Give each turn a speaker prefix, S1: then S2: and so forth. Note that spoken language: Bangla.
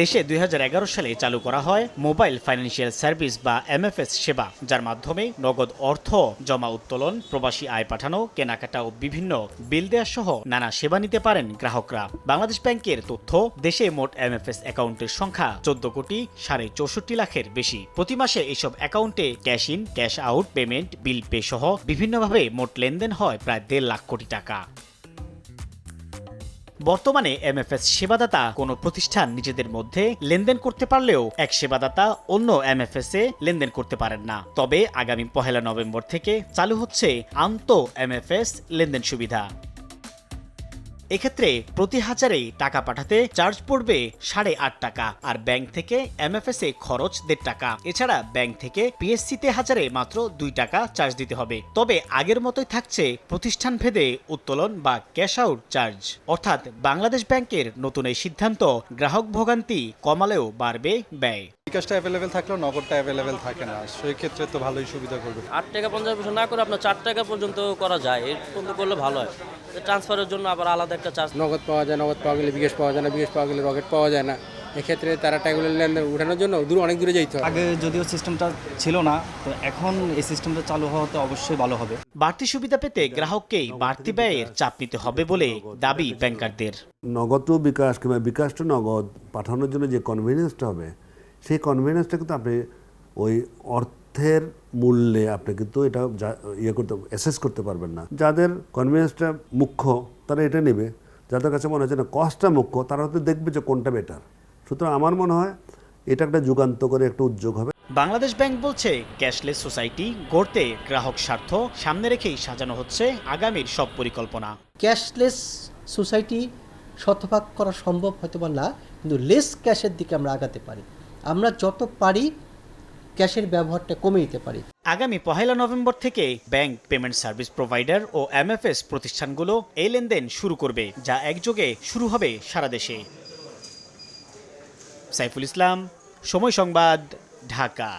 S1: দেশে দুই হাজার এগারো সালে চালু করা হয় মোবাইল ফাইন্যান্সিয়াল সার্ভিস বা এমএফএস সেবা, যার মাধ্যমে নগদ অর্থ, জমা উত্তোলন, প্রবাসী আয় পাঠানো, কেনাকাটা ও বিভিন্ন বিল দেওয়া সহ নানা সেবা নিতে পারেন গ্রাহকরা। বাংলাদেশ ব্যাংকের তথ্য, দেশে মোট এমএফএস অ্যাকাউন্টের সংখ্যা চোদ্দ কোটি সাড়ে চৌষট্টি লাখের বেশি। প্রতি মাসে এইসব অ্যাকাউন্টে cash in, cash out, payment, bill pay সহ বিভিন্নভাবে মোট লেনদেন হয় প্রায় দেড় লাখ কোটি টাকা। বর্তমানে এমএফএস সেবাদাতা কোনো প্রতিষ্ঠান নিজেদের মধ্যে লেনদেন করতে পারলেও এক সেবাদাতা অন্য এমএফএস এ লেনদেন করতে পারেন না। তবে আগামী পহেলা নভেম্বর থেকে চালু হচ্ছে আন্ত এমএফএস লেনদেন সুবিধা। এক্ষেত্রে প্রতি হাজারে টাকা পাঠাতে চার্জ পড়বে সাড়ে আট টাকা, আর ব্যাংক থেকে এমএফএস এ খরচ দেড় টাকা। এছাড়া ব্যাংক থেকে পিএসসি তে হাজারে মাত্র দুই টাকা চার্জ দিতে হবে। তবে আগের মতোই থাকছে প্রতিষ্ঠান ভেদে উত্তোলন বা ক্যাশ আউট চার্জ অর্থাৎ বাংলাদেশ ব্যাংকের নতুন এই সিদ্ধান্ত গ্রাহক ভোগান্তি কমালেও বাড়বে ব্যয়।
S2: বিকাশটা অ্যাভেলেবেল থাকলেও নগদটা অ্যাভেলেবেল থাকে না। সেই ক্ষেত্রে তো ভালোই সুবিধা করবে।
S3: আট টাকা পঞ্চাশ পয়সা না করে আপনার চার টাকা পর্যন্ত করা যায়। এর পর্যন্ত করলে ভালো হয়। ট্রান্সফারের জন্য আবার আলাদা একটা চার্জ
S4: নগদ পাওয়া যায় নগদ পাওয়া গেলে বিকাশ পাওয়া যায় না বিকাশ পাওয়া গেলে রকেট পাওয়া যায় না। এক্ষেত্রে তারা টাকাগুলো লেনদেন উঠানোর জন্য দূর অনেক দূরে যেতে হয়
S5: আগে যদিও সিস্টেমটা ছিল না তো এখন এই সিস্টেমটা চালু হওয়াতে অবশ্যই ভালো হবে।
S1: বাড়তি সুবিধা পেতে গ্রাহককেই বাড়তি ব্যয়ের চাপ নিতে হবে বলে দাবি ব্যাংকারদের।
S6: নগদ বিকাশ কিংবা বিকাশ নগদ পাঠানোর জন্য যে কনভিনিয়েন্সটা হবে সেই কনভিনিয়েন্সটা কিন্তু আপনি ওই অর্থের মূল্যে আপনি কিন্তু এটা যা- ইয়ে করতে অ্যাসেস করতে পারবেন না। যাদের কনভিনিয়েন্সটা মুখ্য তারা এটা নেবে। যাদের কাছে মনে হচ্ছে না কস্টটা মুখ্য তারা হয়তো দেখবে যে কোনটা বেটার সুতরাং আমার মনে হয় এটা একটা যুগান্ত করে একটা উদ্যোগ হবে।
S1: বাংলাদেশ ব্যাংক বলছে ক্যাশলেস সোসাইটি গড়তে গ্রাহক স্বার্থ সামনে রেখেই সাজানো হচ্ছে আগামীর সব পরিকল্পনা।
S7: ক্যাশলেস সোসাইটি শতভাগ করা সম্ভব হয়তো বা না কিন্তু লেস ক্যাশের দিকে আমরা আগাতে পারি। আমরা যত পারি ক্যাশের ব্যবহারটা কমে দিতে পারি।
S1: আগামী পহেলা নভেম্বর থেকে ব্যাংক পেমেন্ট সার্ভিস প্রোভাইডার ও এমএফএস প্রতিষ্ঠানগুলো এই লেনদেন শুরু করবে, যা একযোগে শুরু হবে সারা দেশে। সাইফুল ইসলাম, সময় সংবাদ, ঢাকা।